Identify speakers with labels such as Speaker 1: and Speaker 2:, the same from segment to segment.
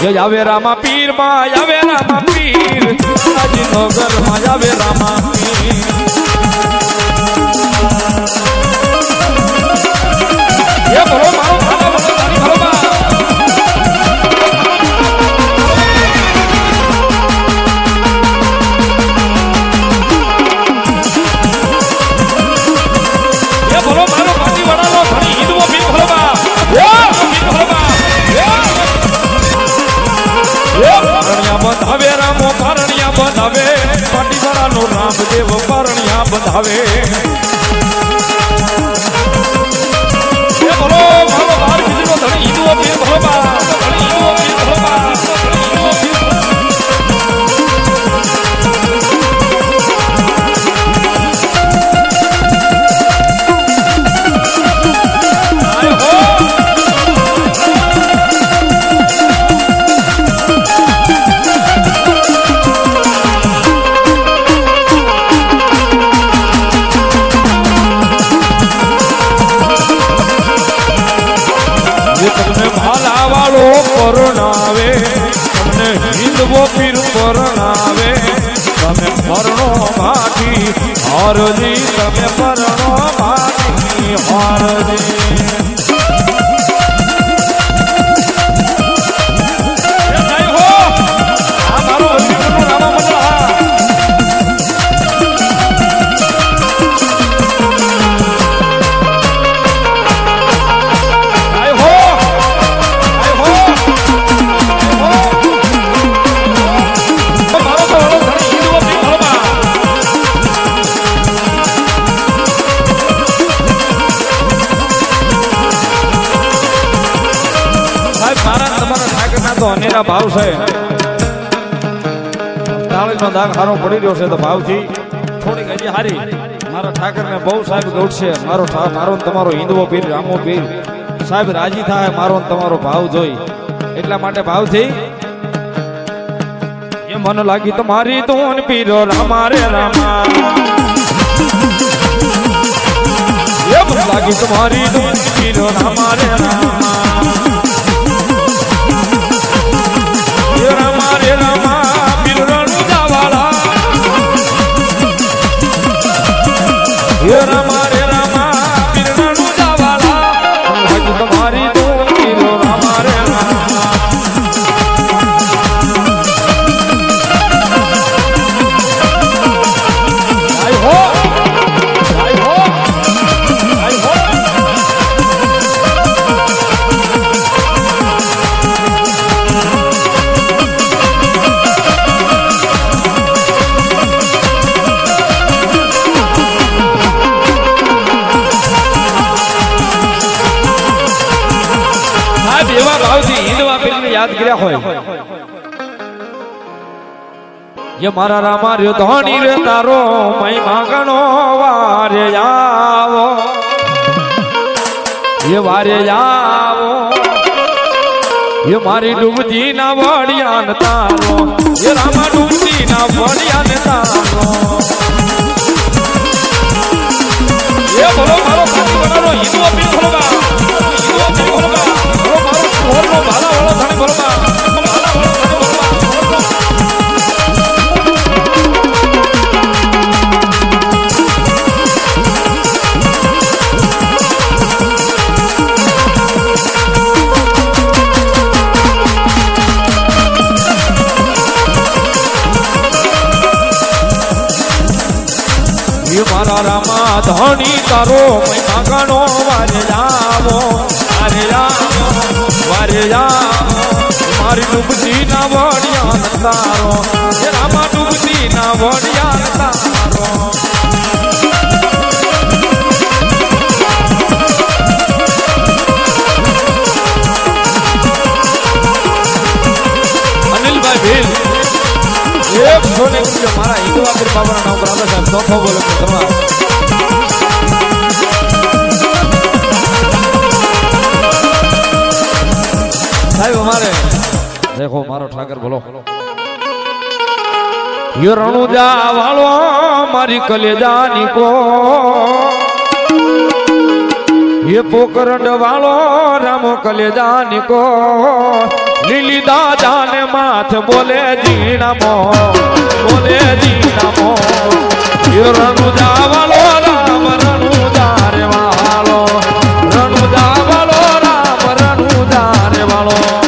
Speaker 1: જે આવે રામા પીરમાં આવે રામા પીર. આજી ઘરમાં આવે રામા પીર. બંધાવે પાટીવાળાનો રામદેવ પરણ્યા બંધાવે. પરણાવે તમે પરણો માટી હરજી તમે પરણો માટી હરજી. સાહેબ ભાવ છે. તાળીનો દાગ સારો પડી રહ્યો છે તો ભાવથી થોડીક હજી હારી. બહુ સાહેબ ગૌઠશે મારો મારો તમારો હિન્દવો પીર, રામો પીર. સાહેબ, રાજી થાય, મારો તમારો ભાવ જોઈ. એટલા માટે ભાવથી મન લાગી તમારી તું પીરો, રામા રે, રામા. મન લાગી તમારી તું પીરો, રામા રે, રામા. એ રામા ય મારા રામા રે ધોણી રે, તારો મહિમા ગણો વારે આવો. એ વારે આવો. એ મારી ડૂબતી ના વડિયા ને તારો. એ રામા ડૂબતી ના વડિયા ને તારો. એ બોલો, મારો ખાસ બનાવો હિન્દુ અપીલ બોલો હિન્દુ અપીલ બોલો મારો મારો સોરનો ભાલા વાળો ધણી બોલો એ મારા રામા ધણી તારો મહિમા ગણો વારે જાવો વારે જાવો વારે જાવો મારી ડૂબતી ના વણિયા તારો રામા ડૂબતી ના વણિયા તારો. સોને કીધું મારા હિન્દુ આખરી બાબાના નામ પર આવે સાહેબ તોફો બોલો કરવા સાહેબ અમારે દેખો મારો ઠાકર બોલો. યો રણુજા વાળો મારી કલેજાની કો. એ પોકરંડ વાળો રામો કલેજાની કો. લીલી દાદાને માથ બોલે જીણામો બોલે જીણામો રણુ વાલો રામ રણુજા રે વાળો રણુ વાલો રામ રણુજા રે વાલો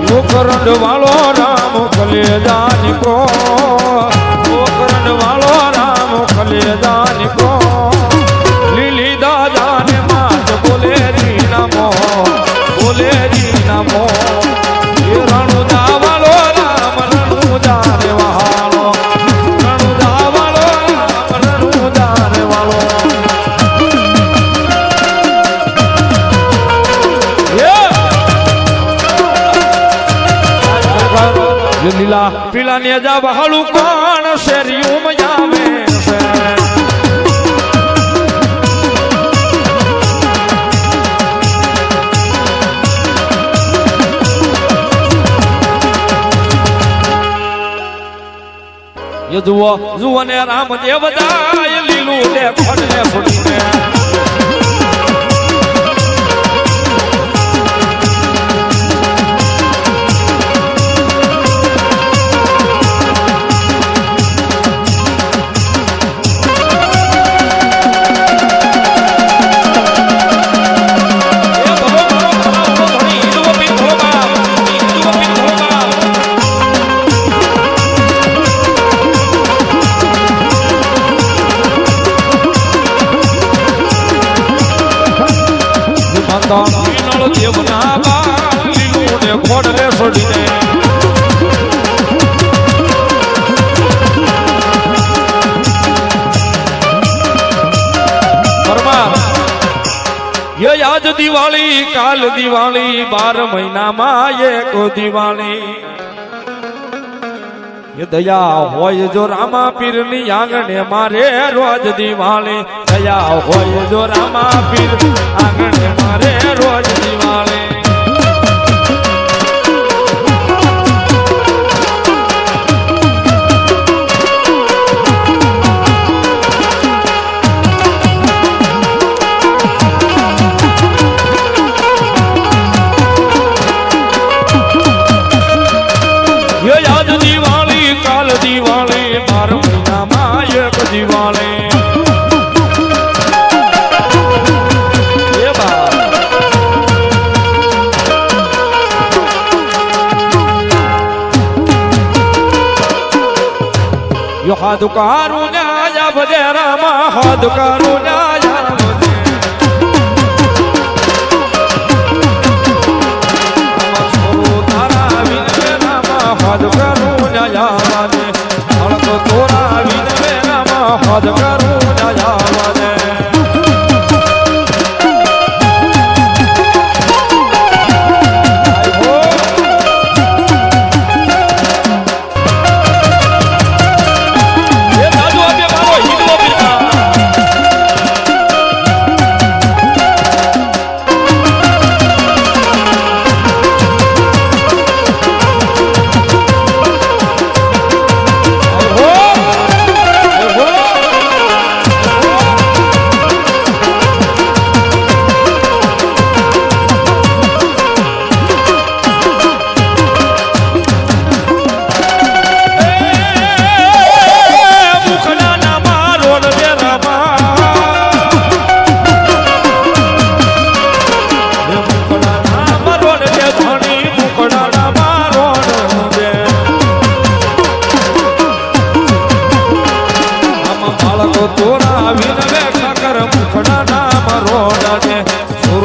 Speaker 1: પોકરંડ વાળો રામ કલેજા કો પોકરંડ વાળો જા બહાલું કોણ શેરિયું એ જુઓ જુઓ ને રામ દેવદાય લીલું ને ખોટ ને નળ દેવના આજ દિવાળી કાલ દિવાળી બાર મહિનામાં એક દિવાળી દયા હોય જો રામા પીરની આંગણે મારે રોજ દિવાળી દયા હોય જો રામા પીર. આંગણે મારે રોજ દિવાળી. યો હાથ કારું ન્યાય ભજે રામા. હો કારું ન્યાય હદ કરું
Speaker 2: જયા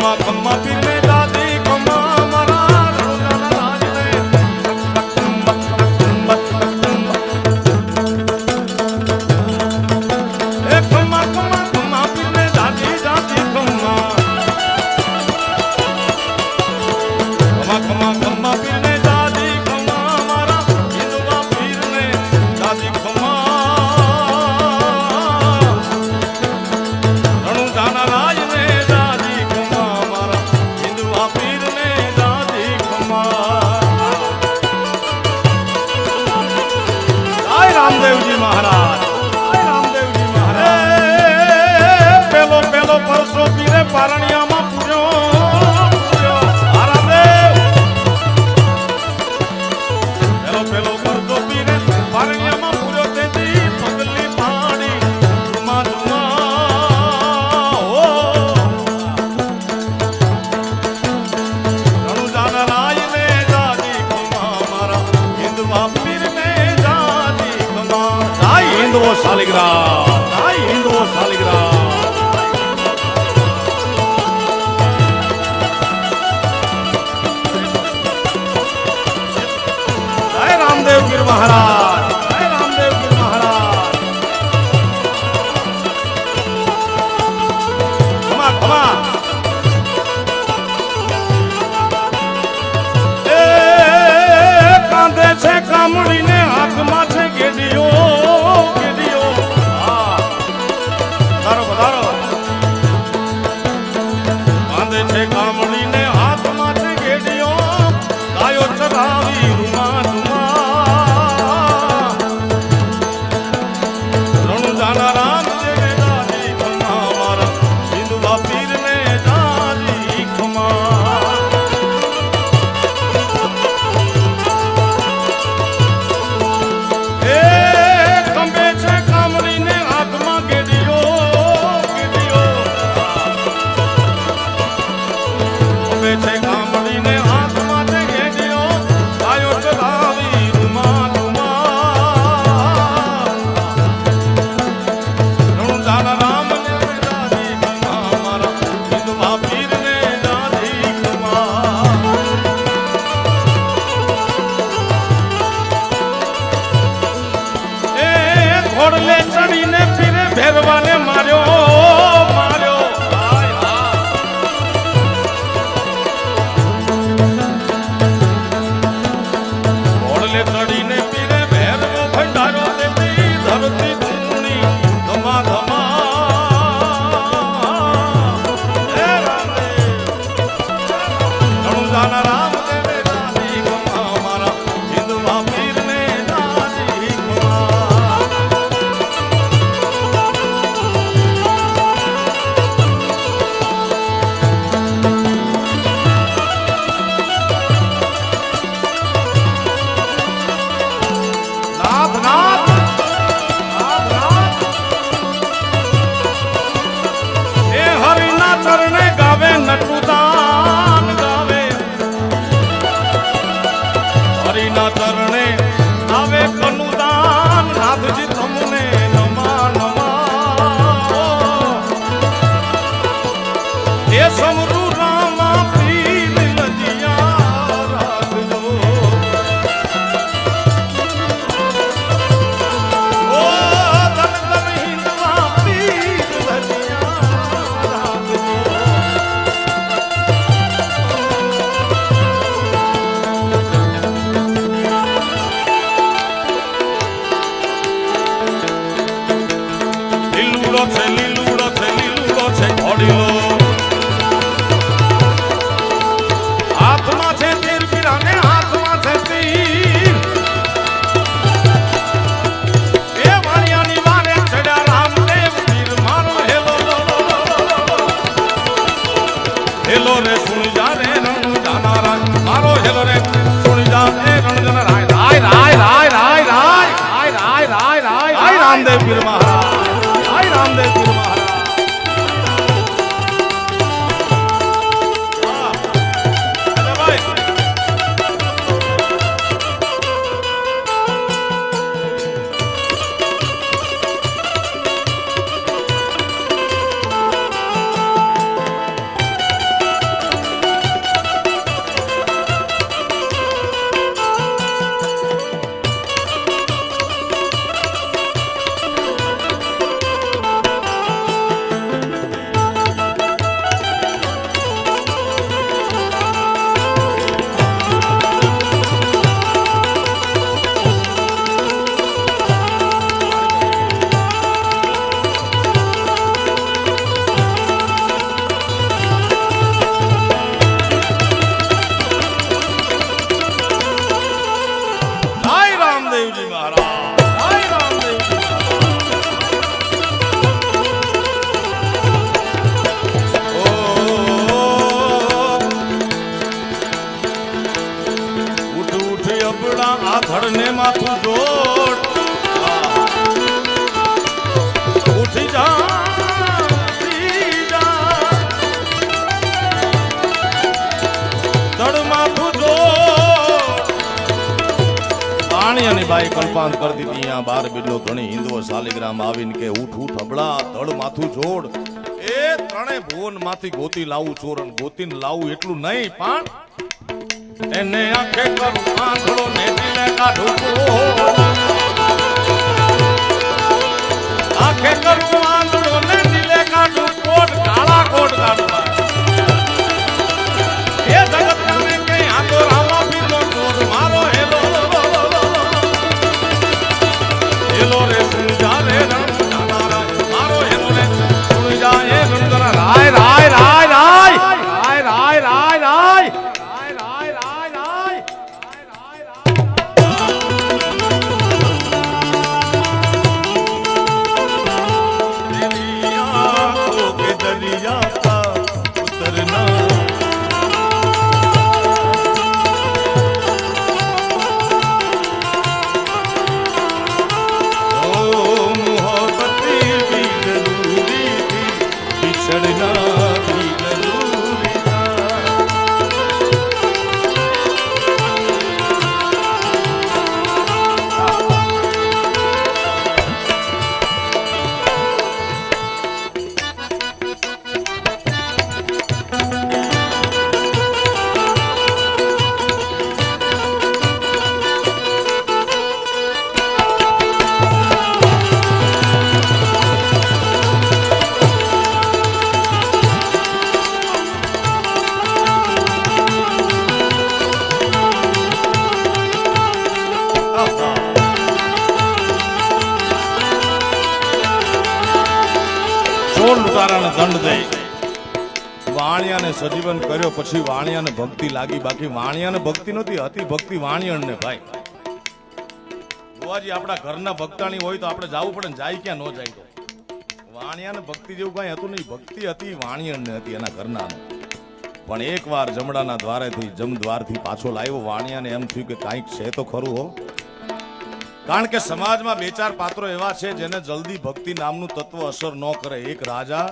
Speaker 2: come up, come up. করলেন માએ કલ્પાંત કરી દીધી. અહીંયા બાર બિડલો ધણી હિન્દુઓ શાલિગ્રામ આવીને કે ઉઠ ઉઠ, હબળા, ધડ માથું જોડ. એ ત્રણે ભુવનમાંથી ગોતી લાવું ચોરન ગોતીને લાવું એટલું નહીં, પણ એને આંખે કરું, આંધળો ને દિલે કાઢું આંખે કરું, આંધળો ને દિલે કાઢું કોટ કાળા કોટ કાઢું ಶರಣಾ તારાને દંડ દે. વાણિયાને સજીવન કર્યો પછી વાણિયાને ભક્તિ લાગી. બાકી વાણિયાને ભક્તિ નથી હતી ભક્તિ વાણિયણને ભાઈ. બુવાજી, આપણા ઘરના ભક્તાણી હોય તો આપણે જવું પડે ને જાય ક્યાં ન જાય તો. વાણિયાને ભક્તિ જેવું કાંઈ હતું નહીં. ભક્તિ હતી વાણિયણને હતી એના ઘરના પણ એકવાર જમડાના દ્વારેથી, જમદ્વારથી પાછો લાવ્યો. વાણિયાને એમ થયું કે કાંઈક છે તો ખરું હો. કારણ કે સમાજમાં બે ચાર પાત્રો એવા છે જેને જલ્દી ભક્તિ નામનું તત્વ અસર ન કરે. એક રાજા